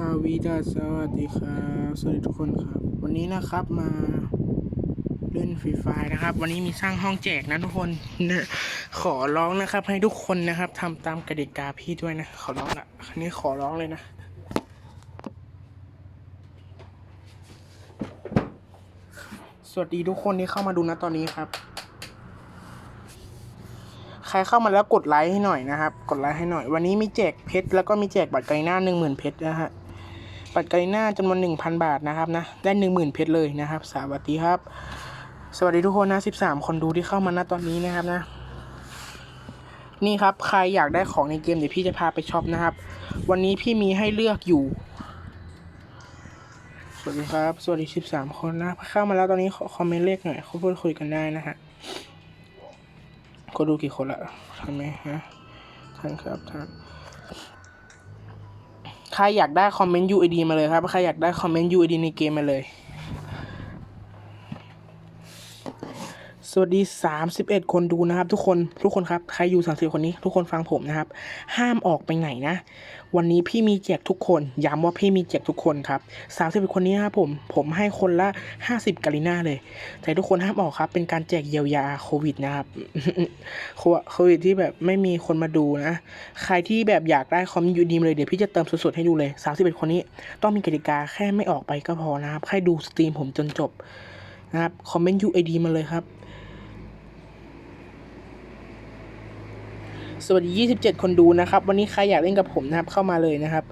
สวีดัสสวัสดีครับสวัสดีทุกคนครับ วันนี้นะครับมาเล่นฟรีไฟนะครับ วันนี้มีสร้างห้องแจกนะทุกคนนะขอร้องนะครับ ให้ทุกคนนะครับทำตามกติกาพี่ด้วยนะ ขอร้องละคันนี้ขอร้องเลยนะสวัสดีทุกคนที่เข้ามาดูนะตอนนี้ครับ ใครเข้ามาแล้วกดไลค์ให้หน่อยนะครับ กดไลค์ให้หน่อย วันนี้มีแจกเพชรแล้วก็มีแจกบัตรไกลหน้าหนึ่งหมื่นเพชรนะฮะ บัตรไกลหน้าจำนวนหนึ่งพันบาทนะครับนะ ได้หนึ่งหมื่นเพชรเลยนะครับ สวัสดีครับ สวัสดีทุกคนนะสิบสามคนดูที่เข้ามาณตอนนี้นะครับนะ นี่ครับ ใครอยากได้ของในเกมเดี๋ยวพี่จะพาไปช็อปนะครับ วันนี้พี่มีให้เลือกอยู่ สวัสดีครับ สวัสดีสิบสามคนนะเข้ามาแล้วตอนนี้คอมเมนต์เลขหน่อยเขาพูดคุยกันได้นะฮะก็ดูกี่คนละทันไมฮะท่านครับท่าน ใครอยากได้คอมเมนต์ UID มาเลยครับ ใครอยากได้คอมเมนต์ UID ในเกมมาเลย สวัสดี 31 คนดูนะครับ ทุกคน ทุกคนครับ ใครอยู่ 30 คนนี้ ทุกคนฟังผมนะครับ ห้ามออกไปไหนนะ วันนี้พี่มีแจกทุกคน ย้ำว่าพี่มีแจกทุกคนครับ31คนนี้ครับผม ผมให้คนละ50กาลิน่าเลย แต่ทุกคนห้ามออกครับ เป็นการแจกเยียวยาโควิดนะครับโควิดที่แบบไม่มีคนมาดูนะ ใครที่แบบอยากได้คอมยูดีมเลย เดี๋ยวพี่จะเติมสดๆให้ดูเลย31คนนี้ ต้องมีกติกาแค่ไม่ออกไปก็พอนะครับ ให้ดูสตรีมผมจนจบนะครับ คอมเมนต์ UID มาเลยครับ สวัสดี 27 คนดูนะครับ วันนี้ใครอยากเล่นกับผมนะครับ เข้ามาเลยนะครับ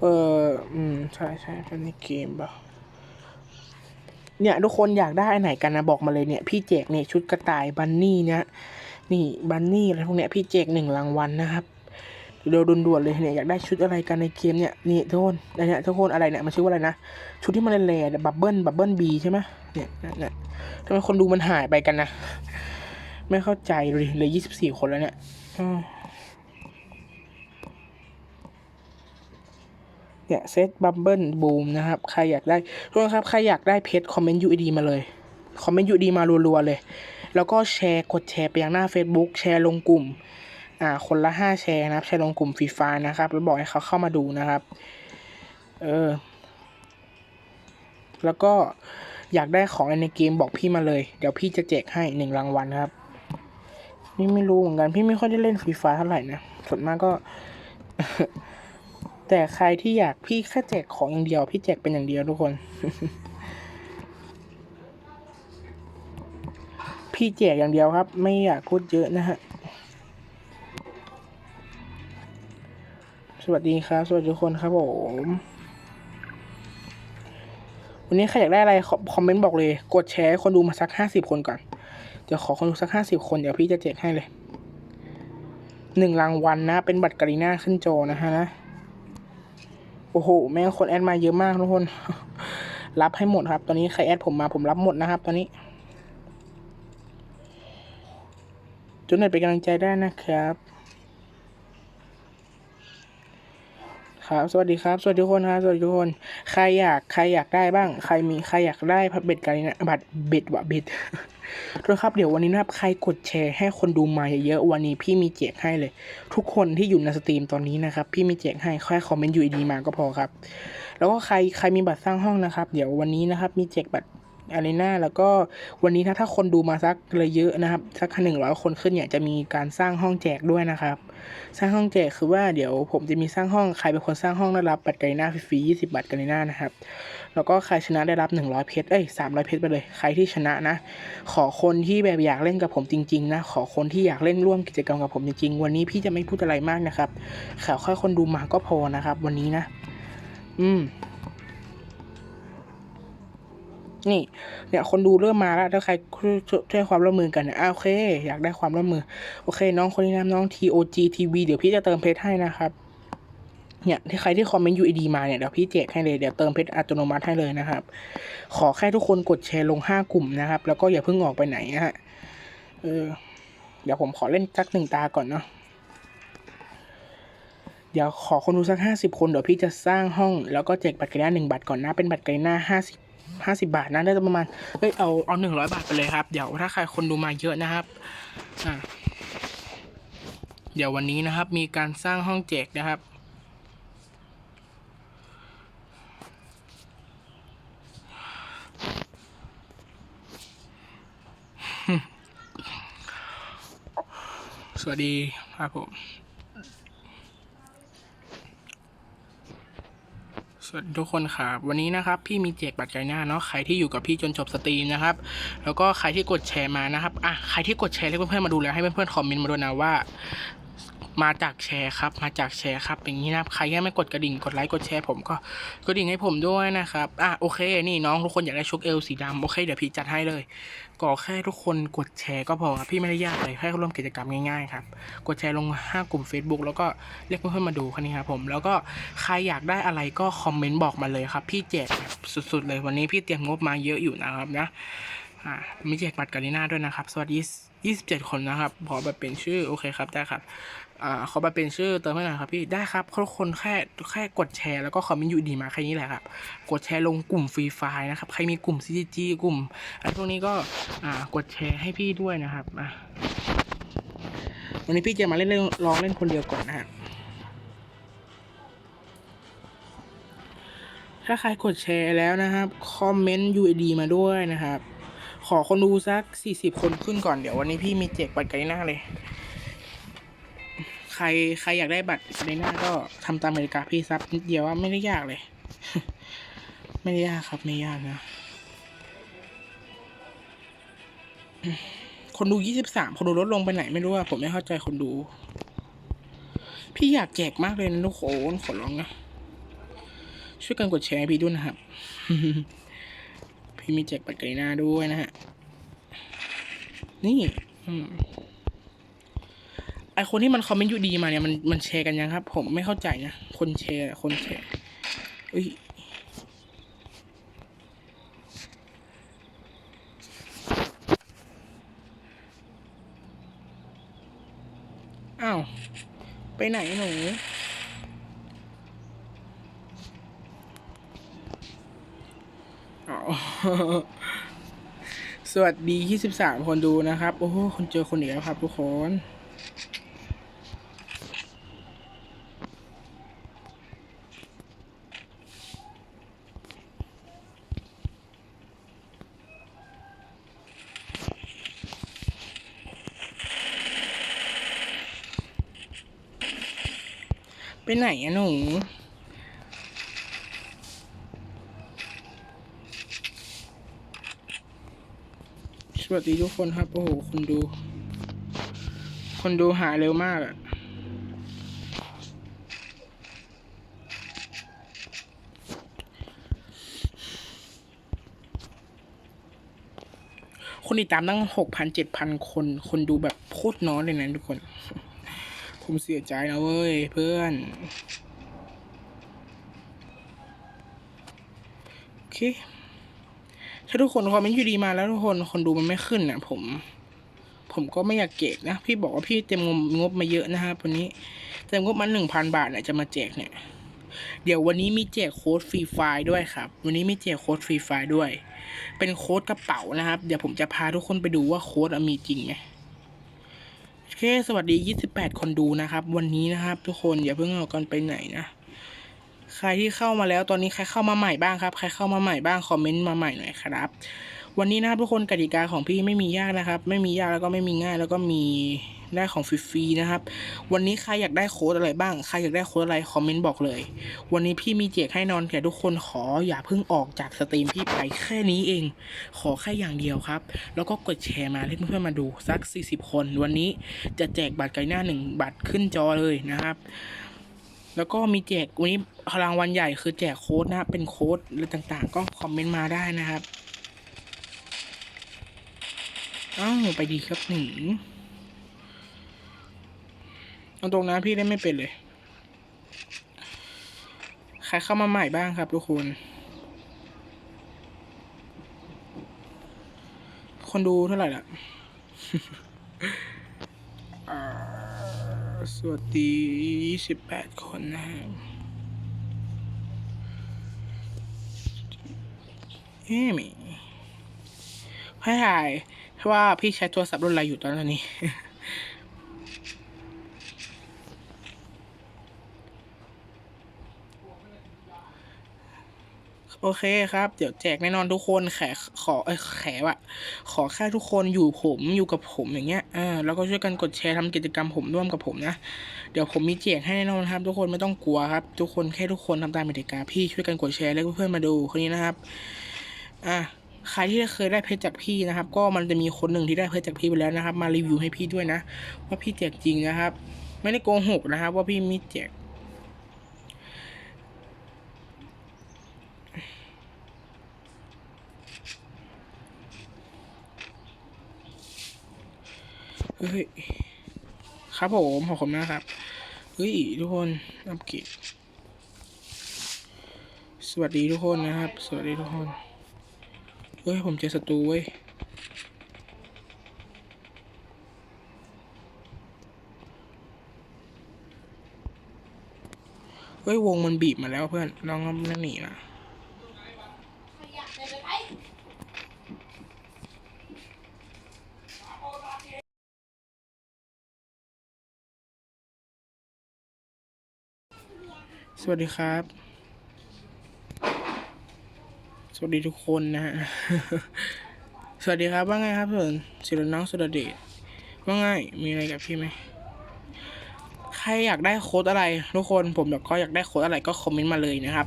เอออืม ใช่ใช่เป็นในเกมเปล่าเนี่ยทุกคนอยากได้อันไหนกันนะบอกมาเลยเนี่ยพี่แจกเนี่ยชุดกระต่ายบันนี่เนี่ยนี่บันนี่อะไรพวกเนี้ยพี่แจกหนึ่งรางวัลนะครับเดี๋ยวด่วนๆเลยเนี่ยอยากได้ชุดอะไรกันในเกมเนี่ยนี่ทุกคนอันเนี้ยทุกคนอะไรเนี่ยมันชื่อว่าอะไรนะชุดที่มันแร่ๆบับเบิ้ลบับเบิ้ลบีใช่ไหมเนี่ยเนี่ยทำไมคนดูมันหายไปกันนะ ไม่เข้าใจเลยเลยยี่สิบสี่คนแล้วเนี่ย เนี่ยเซตบับเบิลบูมนะครับ ใครอยากได้ทุกคนครับ ใครอยากได้เพจคอมเมนต์ UID มาเลย คอมเมนต์ UID มารัวๆเลย แล้วก็แชร์กดแชร์ไปยังหน้า Facebook แชร์ลงกลุ่ม อ่า คนละห้าแชร์นะครับ แชร์ลงกลุ่มฟรีไฟนะครับ แล้วบอกให้เขาเข้ามาดูนะครับ เออ แล้วก็อยากได้ของในเกมบอกพี่มาเลย เดี๋ยวพี่จะแจกให้หนึ่งรางวัลครับ นี่ไม่รู้เหมือนกัน พี่ไม่ค่อยได้เล่นฟรีไฟเท่าไหร่นะส่วนมากก็ แต่ใครที่อยากพี่แค่แจกของอย่างเดียว พี่แจกเป็นอย่างเดียวทุกคน พี่แจกอย่างเดียวครับ ไม่อยากพูดเยอะนะฮะสวัสดีครับ สวัสดีทุกคนครับผมวันนี้ใครอยากได้อะไรคอคอมเมนต์บอกเลย กดแชร์คนดูมาสักห้าสิบคนก่อน เดี๋ยวขอคนดูสักห้าสิบคน เดี๋ยวพี่จะแจกให้เลยหนึ่งรางวัลนะ เป็นบัตรกรีน่าขึ้นโจนะฮะนะ โอ้โห แม่งคนแอดมาเยอะมากทุกคน รับให้หมดครับ ตอนนี้ใครแอดผมมาผมรับหมดนะครับ ตอนนี้จนหน่อยเป็นกำลังใจได้นะครับ ครับ สวัสดีครับ สวัสดีทุกคนครับ สวัสดีทุกคน ใครอยาก ใครอยากได้บ้าง ใครมี ใครอยากได้พับเบ็ดกันนะบัตรเบ็ดวะเบ็ดด้วยครับ เดี๋ยววันนี้นะครับ ใครกดแชร์ให้คนดูมาเยอะๆ วันนี้พี่มีแจกให้เลย ทุกคนที่อยู่ในสตรีมตอนนี้นะครับ พี่มีแจกให้แค่คอมเมนต์อยู่ดีมาก็พอครับ แล้วก็ใคร ใครมีบัตรสร้างห้องนะครับ เดี๋ยววันนี้นะครับ มีแจกบัตร อารีนาแล้วก็วันนี้ถ้าถ้าคนดูมาสักเลยเยอะนะครับ สักหนึ่งร้อยคนขึ้นเนี่ยจะมีการสร้างห้องแจกด้วยนะครับ สร้างห้องแจกคือว่าเดี๋ยวผมจะมีสร้างห้องใครเป็นคนสร้างห้องได้รับบัตรไกลหน้าฟรียี่สิบบัตรไกลหน้านะครับแล้วก็ใครชนะได้รับหนึ่งร้อยเพชรเอ้ยสามร้อยเพชรไปเลยใครที่ชนะนะ ขอคนที่แบบอยากเล่นกับผมจริง ๆ นะ ขอคนที่อยากเล่นร่วมกิจกรรมกับผมจริงๆวันนี้พี่จะไม่พูดอะไรมากนะครับขอแค่คนดูมาก็พอนะครับ วันนี้นะ อืม นี่เนี่ยคนดูเริ่มมาแล้วถ้าใครช่วยความร่วมมือกันเนี่ยอะโอเค อยากได้ความร่วมมือ โอเค น้องคนนี้นะน้อง TOG TV เดี๋ยวพี่จะเติมเพชรให้นะครับเนี่ยที่ใครที่คอมเมนต์ UID มาเนี่ยเดี๋ยวพี่แจกให้เลยเดี๋ยวเติมเพชรอัตโนมัติให้เลยนะครับ ขอแค่ทุกคนกดแชร์ลงห้ากลุ่มนะครับ แล้วก็อย่าเพิ่งออกไปไหนนะฮะเออเดี๋ยวผมขอเล่นสักหนึ่งตาก่อนเนาะเดี๋ยวขอคนดูสักห้าสิบคนเดี๋ยวพี่จะสร้างห้อง แล้วก็แจกบัตรไกลหน้าหนึ่งบัตรก่อนนะเป็นบัตรกลหน้าห้าสิบ ห้าสิบาทนะได้ประมาณเอ้ยเอาเอาหนึ่งร้อยบาทไปเลยครับ เดี๋ยวถ้าใครคนดูมาเยอะนะครับอ่าเดี๋ยววันนี้นะครับ มีการสร้างห้องแจกนะครับสวัสดีครับผม สวัสดีทุกคนครับวันนี้นะครับพี่มีแจกบัตรไกหน้าเนาะใครที่อยู่กับพี่จนจบสตรีมนะครับแล้วก็ใครที่กดแชร์มานะครับอะใครที่กดแชร์ให้เพื่อนๆมาดูแล้วให้เพื่อนๆคอมเมนต์มาด้วยนะว่า มาจากแชร์ครับ มาจากแชร์ครับอย่างนี้นะใครยังไม่กดกระดิ่งกดไลค์กดแชร์ผมก็กดดิ่งให้ผมด้วยนะครับอะโอเค นี่น้องทุกคนอยากได้ชุดเอลสีดำโอเคเดี๋ยวพี่จัดให้เลยก็แค่ทุกคนกดแชร์ก็พอครับพี่ไม่ได้ยากเลยแค่ร่วมกิจกรรมง่ายๆครับกดแชร์ลงห้ากลุ่ม Facebook แล้วก็เรียกเพื่อนๆมาดูค่นี้ครับผมแล้วก็ใครอยากได้อะไรก็คอมเมนต์บอกมาเลยครับ พี่แจกแบบสุดๆเลยวันนี้พี่เตรียมงบมาเยอะอยู่นะครับนะอ่ามีแจกบัตรกาลิน่าด้วยนะครับ สวัสดี 27 คนนะครับขอแบบเป็นชื่อ โอเคครับ ได้ครับ อ่าขอแบบเป็นชื่อเติมให้หน่อยครับพี่ได้ครับทุกคนแค่แค่กดแชร์แล้วก็คอมเมนต์อยู่ดีมาแค่นี้แหละครับ กดแชร์ลงกลุ่มฟรีไฟล์นะครับ ใครมีกลุ่ม CGG กลุ่มอะไรพวกนี้ก็อ่ากดแชร์ให้พี่ด้วยนะครับอะวันนี้พี่จะมาเล่นเล่นลองเล่นคนเดียวก่อนนะฮะถ้าใครกดแชร์แล้วนะครับ คอมเมนต์ UID มาด้วยนะครับ ขอคนดูสัก 40 คนขึ้นก่อน เดี๋ยววันนี้พี่มีแจกบัตรไกลหน้าเลย รใครอยากได้บัตรไกลหน้าก็ทำตามอเมริกาพี่ซับนิดเดียวว่าไม่ได้ยากเลย ไม่ได้ยากครับไม่ยากนะ คนดูยี่สิบสามคนดูลดลงไปไหนไม่รู้อะผมไม่เข้าใจคนดู พี่อยากแจกมากเลยนะทุกคนขอร้องนะช่วยกันกดแชร์พี่ด้วยนะครับ พี่มีแจกบัตรกรีนาด้วยนะฮะ นี่ อืม ไอคนที่มันคอมเมนต์อยู่ดีมาเนี่ยมันมันแชร์กันยังครับ ผมไม่เข้าใจนะ คนแชร์คนแชร์เอ้ยอ้าว ไปไหนหนูสวัสดี 23 คนดูนะครับ โอ้โห คนเจอคนอีกแล้วครับทุกคน อะหนู สวัสดีทุกคนครับ โอ้โห คนดู คนดูหายเร็วมากอะคนติดตามตั้งหกพันเจ็ดพันคน คนดูแบบโคตรน้อยเลยนะทุกคน ผมเสียใจนะเว้ยเพื่อน โอเค ถ้าทุกคนคอมเมนต์อยู่ดีมาแล้วทุกคนคนดูมันไม่ขึ้นนะผม ผมก็ไม่อยากเกกนะ พี่บอกว่าพี่เต็มงบงบมาเยอะนะครับวันนี้เต็มงบมาหนึ่งพันบาทเนี่ยจะมาแจกเนี่ย เดี๋ยววันนี้มีแจกโค้ดฟรีไฟล์ด้วยครับ วันนี้มีแจกโค้ดฟรีไฟล์ด้วย เป็นโค้ดกระเป๋านะครับ เดี๋ยวผมจะพาทุกคนไปดูว่าโค้ดมีจริงไหม เคสวัสดี 28 คนดูนะครับ วันนี้นะครับ ทุกคนอย่าเพิ่งออกกันไปไหนนะใครที่เข้ามาแล้วตอนนี้ใครเข้ามาใหม่บ้างครับใครเข้ามาใหม่บ้างคอมเมนต์มาใหม่หน่อยครับ วันนี้นะครับทุกคนกติกาของพี่ไม่มียากนะครับ ไม่มียากแล้วก็ไม่มีง่ายแล้วก็มี ได้ของฟรีๆนะครับ วันนี้ใครอยากได้โค้ดอะไรบ้าง ใครอยากได้โค้ดอะไรคอมเมนต์บอกเลย วันนี้พี่มีแจกให้นอนแต่ทุกคนขออย่าเพิ่งออกจากสตรีมพี่ไปแค่นี้เอง ขอแค่อย่างเดียวครับ แล้วก็กดแชร์มาให้เพื่อนๆมาดูสัก 40 คน วันนี้จะแจกบัตรไกลหน้าหนึ่งบัตรขึ้นจอเลยนะครับแล้วก็มีแจกวันนี้รางวัลใหญ่คือแจกโค้ดนะเป็นโค้ดอะไรต่างๆ ก็คอมเมนต์มาได้นะครับอ้าวไปดีครับหนี เอาตรงนะพี่เล่นไม่เป็นเลย ใครเข้ามาใหม่บ้างครับทุกคน คนดูเท่าไหร่ล่ะสวัสดี28คนนะฮะเอ๊มีให้ถ่ายว่าพี่ใช้โทรศัพท์รุ่นอะไรอยู่ตอนนี้ โอเคครับ เดี๋ยวแจกแน่นอนทุกคนแขขอเอ้แขวะขอแค่ทุกคนอยู่ผมอยู่กับผมอย่างเงี้ยอ่าแล้วก็ช่วยกันกดแชร์ทำกิจกรรมผมร่วมกับผมนะเดี๋ยวผมมีแจกให้แน่นอนครับ ทุกคนไม่ต้องกลัวครับ ทุกคนแค่ทุกคนทำตามกติกาพี่ช่วยกันกดแชร์แล้วเพื่อนมาดูคนนี้นะครับอะใครที่เคยได้เพชรจากพี่นะครับ ก็มันจะมีคนหนึ่งที่ได้เพชรจากพี่ไปแล้วนะครับ มารีวิวให้พี่ด้วยนะ ว่าพี่แจกจริงนะครับ ไม่ได้โกหกนะครับ ว่าพี่มีแจก เฮ้ย ครับผมขอบคุณมากครับ เฮ้ย ทุกคนอัปเกรดสวัสดีทุกคนนะครับ สวัสดีทุกคน เฮ้ย ผมเจอศัตรูเว้ยเฮ้ยวงมันบีบมาแล้วเพื่อนลองนั่นหนีนะ วัสดีครับ สวัสดีทุกคนนะฮะ สวัสดีครับว่าไงครับเพื่อนศิรน้องสุรเดชว่าไงมีอะไรกับพี่ไหมใครอยากได้โค้ดอะไรทุกคนผมแบบก็อยากได้โค้ดอะไรก็คอมเมนต์มาเลยนะครับ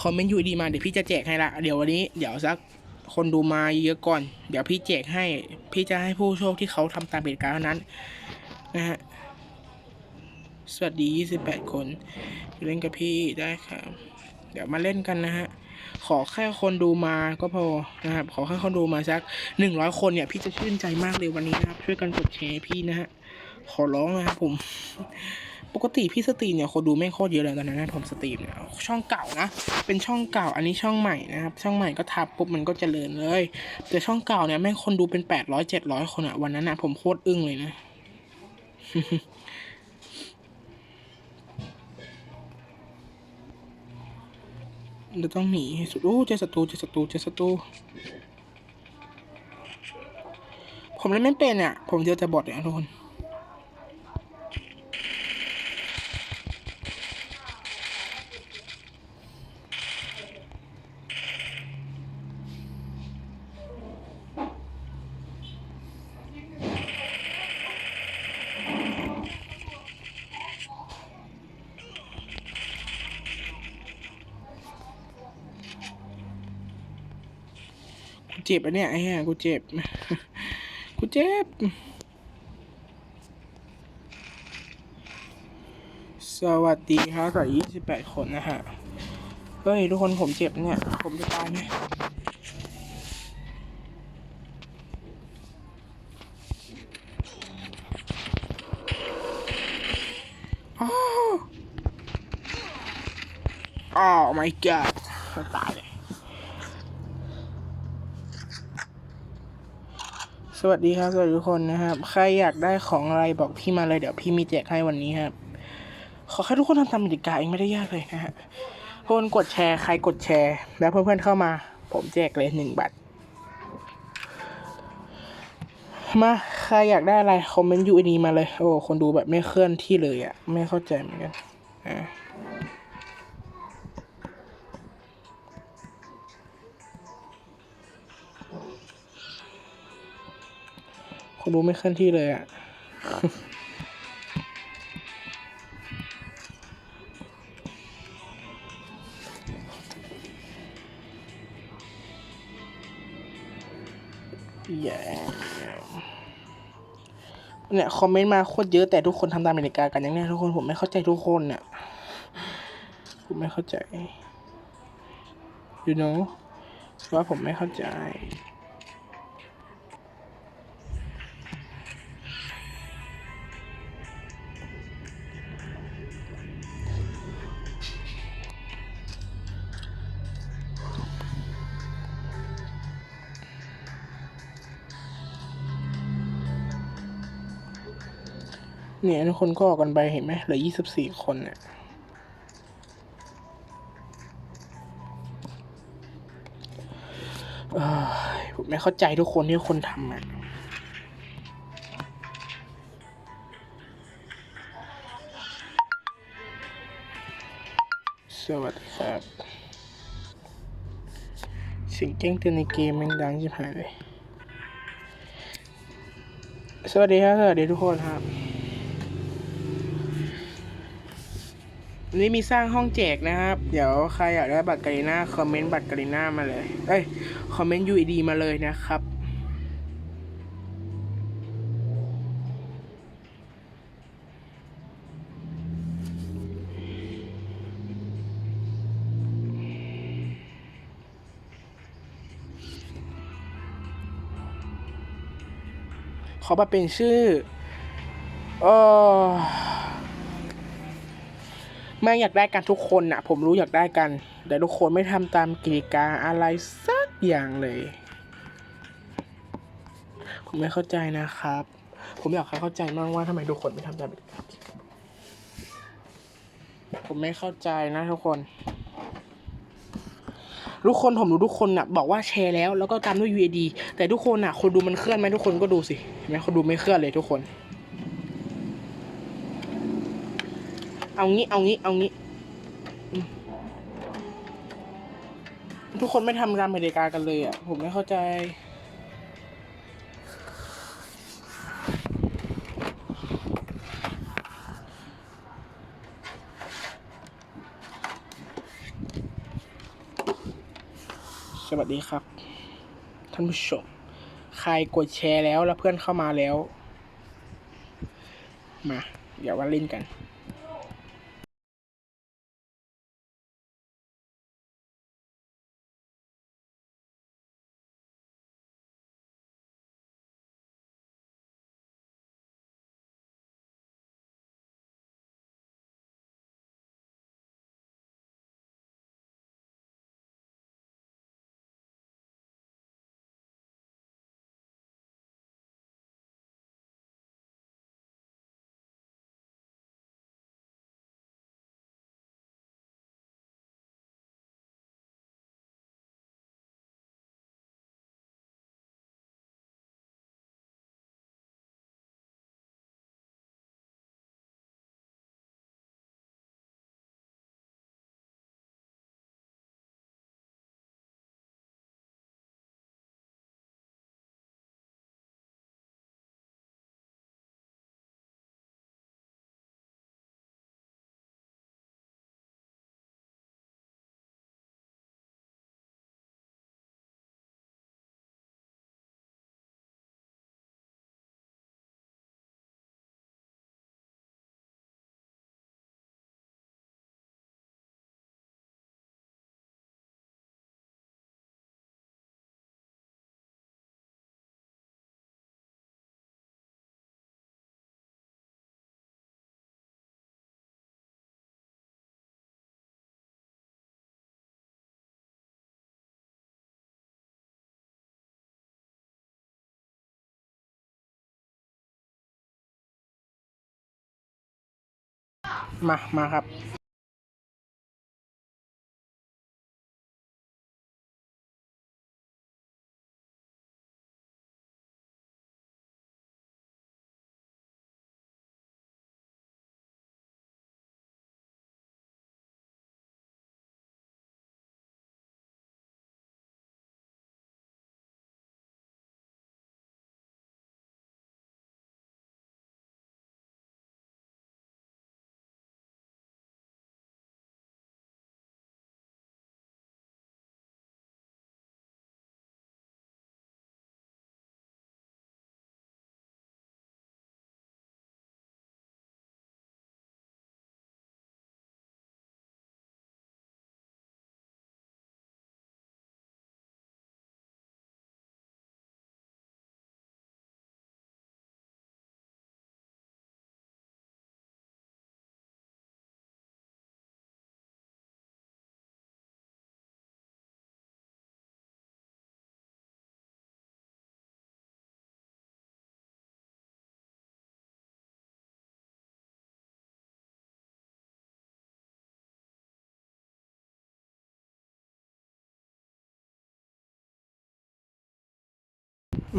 คอมเมนต์อยู่ดีมาเดี๋ยวพี่จะแจกให้ละเดี๋ยววันนี้เดี๋ยวสักคนดูมาเยอะก่อน เดี๋ยวพี่แจกให้ พี่จะให้ผู้โชคที่เขาทำตามเหตุการณ์นั้นนะฮะ สวัสดี 28 คน เล่นกับพี่ได้ครับ เดี๋ยวมาเล่นกันนะฮะ ขอแค่คนดูมาก็พอนะครับ ขอแค่คนดูมาสักหนึ่งร้อยคนเนี่ย พี่จะชื่นใจมากเลยวันนี้นะครับ ช่วยกันกดแชร์พี่นะฮะ ขอร้องนะครับผม ปกติพี่สตรีมเนี่ยคนดูไม่โคตรเยอะเลยตอนนั้นนะผมสตรีมเนี่ยช่องเก่านะ เป็นช่องเก่า อันนี้ช่องใหม่นะครับ ช่องใหม่ก็ทับปุ๊บมันก็เจริญเลย แต่ช่องเก่าเนี่ยแม่งคนดูเป็นแปดร้อยเจ็ดร้อยคนอะวันนั้นนะผมโคตรอึ้งเลยนะ เราต้องหนีให้สุด โอ้เจอศัตรูเจอศัตรูเจอศัตรู ผมเล่นไม่เป็นอะ ผมเจอแต่บอทอะทุกคน เจ็บอะเนี่ยไอ้เหี้ยกูเจ็บ กูเจ็บ สวัสดีครับสวัสดียี่สิบแปดคนนะฮะ เฮ้ย ทุกคนผมเจ็บเนี่ย ผมจะตายไหมอ้าวอ้าว my god ตายเลย ส วัสดีครับสวัสดีทุกคนนะครับ ใครอยากได้ของอะไรบอกพี่มาเลยเดี๋ยวพี่มีแจกให้วันนี้ครับ ขอแค่ทุกคนทำตามกติกาเองไม่ได้ยากเลยนะฮะทุกคนกดแชร์ใครกดแชร์ แล้วเพื่อนๆเข้ามา ผมแจกเลยหนึ่งบัตรมาใครอยากได้อะไรคอมเมนต์ยูดีมาเลย โอ้คนดูแบบไม่เคลื่อนที่เลยอะ่ะ ไม่เข้าใจเหมือนกันอ่า คนดูไม่เคลื่อนที่เลยอะ่ะเนี่ย คอมเมนต์มาโคตรเยอะแต่ทุกคนทำตามกติกากันอย่างนี้ทุกคนผมไม่เข้าใจทุกคนเนี่ยผมไม่เข้าใจ you know ว่าผมไม่เข้าใจ เนี่ยทุกคนก็ออกกันไปเห็นไหมเหลือยี่สิบสี่คนเนี่ยผมไม่เข้าใจทุกคนที่คนทำอะสวัสดีครับสิ่งแจ้งเตือนในเกมม่งดังชิบหายเลย สวัสดีครับ สวัสดีทุกคนครับ นี้มีสร้างห้องแจกนะครับ เดี๋ยวใครอยากได้บัตรกาลิน่าคอมเมนต์บัตรกาลิน่ามาเลย เอ้ย คอมเมนต์ UED มาเลยนะครับ ขอมาเป็นชื่อ เออ แม่อยากได้กันทุกคนน่ะผมรู้อยากได้กัน แต่ทุกคนไม่ทำตามกิจกาอะไรสักอย่างเลย ผมไม่เข้าใจนะครับ ผมอยากให้เข้าใจมากว่าทำไมทุกคนไม่ทำตามกติกาผมไม่เข้าใจนะทุกคน ทุกคนผมรู้ทุกคนน่ะ บอกว่าแชร์แล้วแล้วก็ตามด้วย UAD แต่ทุกคนน่ะ คนดูมันเคลื่อนไหมทุกคนก็ดูสิเห็นไหมคนดูไม่เคลื่อนเลยทุกคน เอางี้ เอางี้ เอางี้ ทุกคนไม่ทำตามกติกากันเลยอะ ผมไม่เข้าใจสวัสดีครับ ท่านผู้ชม ใครกดแชร์แล้วแล้วเพื่อนเข้ามาแล้ว มา เดี๋ยวมาเล่นกัน มามาครับ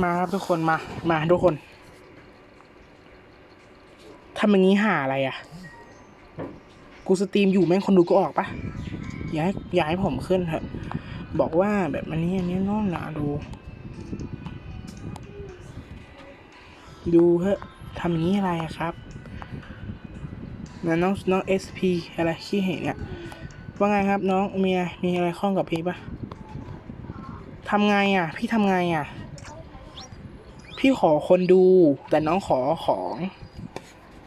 มาครับทุกคนมา มาทุกคนทำอย่างนี้หาอะไรอะ กูสตรีมอยู่แม่งคนดูก็ออกปะอย่าให้อย่าให้ผมขึ้นเถอะบอกว่าแบบอันนี้อันนี้น้องหนาดู ดูเฮ้ทำอย่างนี้อะไรครับนะน้องน้องเอสพีอะไรขี้เห็นเนี่ยว่าไงครับน้องเมียมีอะไรข้องกับพี่ปะทำไงอะ พี่ทำไงอะ พี่ขอคนดู แต่น้องขอของ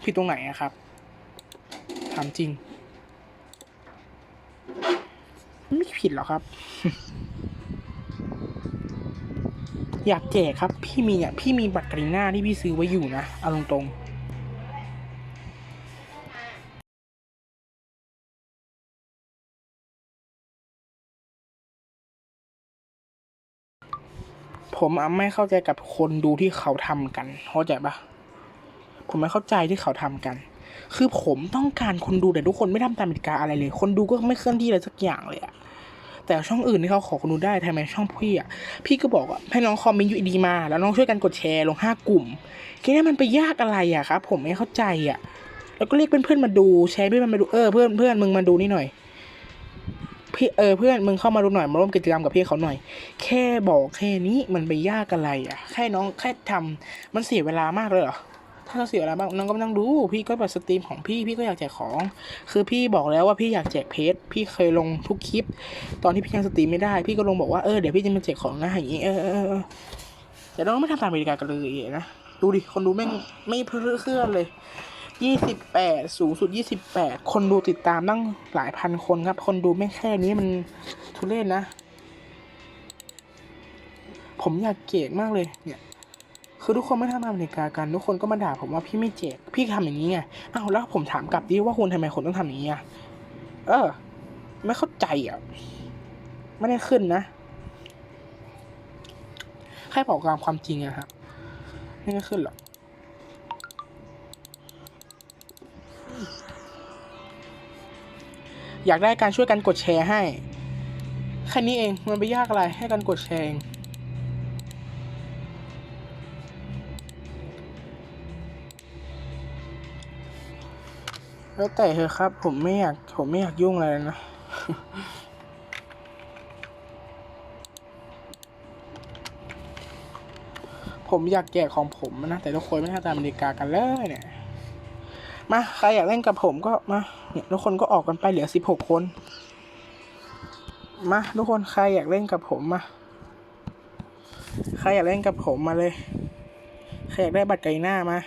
พี่ตรงไหนอะครับถามจริง ไม่ผิดหรอครับ อยากแจกครับ พี่มีเนี่ยพี่มีบัตรกรีน่าที่พี่ซื้อไว้อยู่นะเอาตรงๆ ผมอะไม่เข้าใจกับคนดูที่เขาทำกันเข้าใจปะผมไม่เข้าใจที่เขาทำกัน คือผมต้องการคนดูแต่ทุกคนไม่ทำตามกติกาอะไรเลย คนดูก็ไม่เคลื่อนที่อะไรสักอย่างเลยอะแต่ช่องอื่นที่เขาขอคนดูได้ทำไมช่องพี่อะพี่ก็บอกว่าให้น้องคอมเมนต์ยูดีมา แล้วน้องช่วยกันกดแชร์ลงห้ากลุ่มแค่นี้มันไปยากอะไรอะครับผมไม่เข้าใจอะแล้วก็เรียกเพื่อนๆมาดูแชร์เพื่อนมาดูเออเพื่อนเพื่อนมึงมาดูนี่หน่อย พี่เออเพื่อนมึงเข้ามาดูหน่อยมาร่วมกิจกรรมกับพี่เขาหน่อย แค่บอกแค่นี้มันไปยากอะไรอะ แค่น้องแค่ทำมันเสียเวลามากเลยเหรอถ้าเราเสียเวลามากน้องก็ไม่ต้องดู พี่ก็แบบสตรีมของพี่พี่ก็อยากแจกของ คือพี่บอกแล้วว่าพี่อยากแจกเพจพี่เคยลงทุกคลิป ตอนที่พี่ยังสตรีมไม่ได้ พี่ก็ลงบอกว่าเออเดี๋ยวพี่จะมาแจกของนะอย่างงี้เออเออแต่น้องไม่ทำตามกติกากันเลยนะดูดิคนดูแม่งไม่เพื่อเคลื่อนเลย ยี่สิบแปดสูงสุดยี่สิบแปดคนดูติดตามตั้งหลายพันคนครับ คนดูแม่แค่นี้มันทุเรศนะ ผมอยากเกลียดมากเลยเนี่ยคือทุกคนไม่ทำตามกติกากันทุกคนก็มาด่าผมว่าพี่ไม่แจกพี่ทำอย่างนี้ไงอ้าวแล้วผมถามกลับดิว่าคุณทำไมคนต้องทำอย่างนี้อะเออ ไม่เข้าใจอะไม่ได้ขึ้นนะแค่บอกตามความจริงอะครับไม่ได้ขึ้นหรอก อยากได้การช่วยกันกดแชร์ให้ แค่นี้เองมันไปยากอะไรให้กันกดแชร์เองแล้วแต่เถอครับผมไม่อยากผมไม่อยากยุ่งอะไรนะผมอยากแจกของผมนะ แต่ทุกคนไม่ทำตามอเมริกากันเลยเนี่ย มาใครอยากเล่นกับผมก็มาเนี่ยทุกคนก็ออกกันไปเหลือสิบหกคน มาทุกคนใครอยากเล่นกับผมมาใครอยากเล่นกับผมมาเลยใครอยากได้บัตรไก่หน้ามา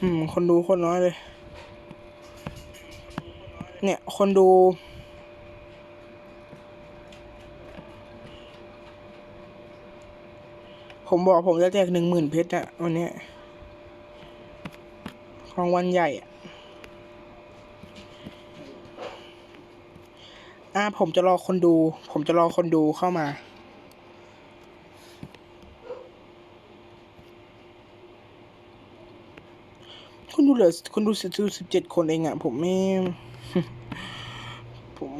อืม คนดูคนน้อยเลย เนี่ย คนดู ผมบอกผมจะแจกหนึ่งหมื่นเพชรอะวันนี้ยรางวัลใหญ่อะอ่าผมจะรอคนดู ผมจะรอคนดูเข้ามาคนดูเหลือคนดูสิบสิบเจ็ดคนเองอะผมไม่ผม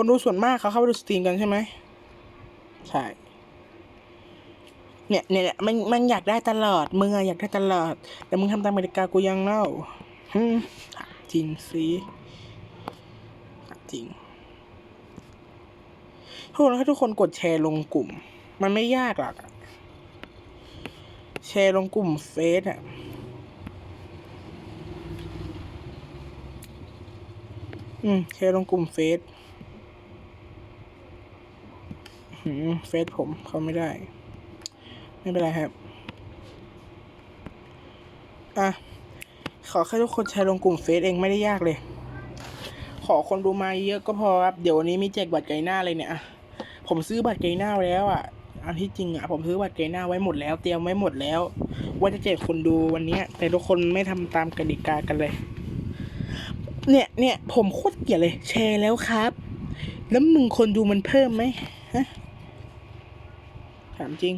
คนดูส่วนมากเขาเข้าไปดูสตรีมกันใช่ไหมใช่เนี่ยเนี่ยมันมันอยากได้ตลอดมึงอะอยากได้ตลอด แต่มึงทำตามกติกากูยังเล่าฮึมถามจริงสิจริงทุกคนให้ทุกคนกดแชร์ลงกลุ่ม มันไม่ยากหรอกแชร์ลงกลุ่มเฟซอะอืมแชร์ลงกลุ่มเฟซ หืม เฟซผมเข้าไม่ได้ ไม่เป็นไรครับ อะ ขอแค่ทุกคนแชร์ลงกลุ่มเฟซเองไม่ได้ยากเลย ขอคนดูมาเยอะก็พอครับ เดี๋ยววันนี้มีแจกบัตรไกหน้าเลยเนี่ยอะผมซื้อบัตรไกหน้าแล้วอะอันที่จริงอะผมซื้อบัตรไกหน้าไว้หมดแล้ว เตรียมไว้หมดแล้ว ว่าจะแจกคนดูวันนี้ แต่ทุกคนไม่ทำตามกติกากันเลย เนี่ยเนี่ยผมโคตรเกลียดเลย แชร์แล้วครับ แล้วมึงคนดูมันเพิ่มไหมฮะามจริง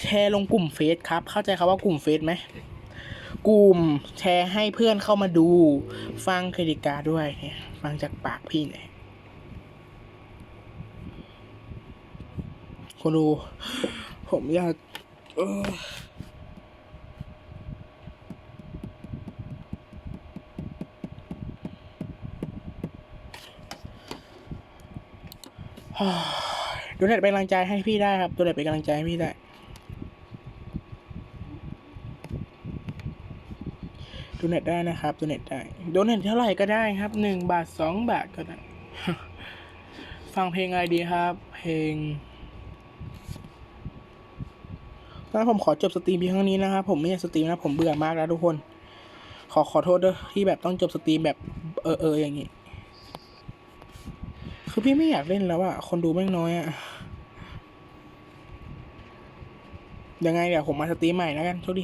แชร์ลงกลุ่มเฟซครับ เข้าใจคำว่ากลุ่มเฟซไหมกลุ่มแชร์ให้เพื่อนเข้ามาดู ฟังกติกาด้วยเนี่ยฟังจากปากพี่เนี่ยคนดู ผมอยากเออ ดูเน็ตเป็นกำลังใจให้พี่ได้ครับดูเน็ตเป็นกำลังใจให้พี่ได้ ดูเน็ตได้นะครับดูเน็ตได้ดูเน็ตเท่าไหร่ก็ได้ครับหนึ่งบาทสองบาทก็ได้ ฟังเพลงอะไรดีครับ เพลงถ้าผมขอจบสตรีมเพียงเท่านี้นะครับผมไม่อยากสตรีมนะผมเบื่อมากแล้วทุกคน ขอขอโทษด้วยที่แบบต้องจบสตรีมแบบเออเอออย่างงี้ คือพี่ไม่อยากเล่นแล้วอะคนดูแม่งน้อยอะยังไงเดี๋ยวผมมาสตรีมใหม่แล้วกันโชคดี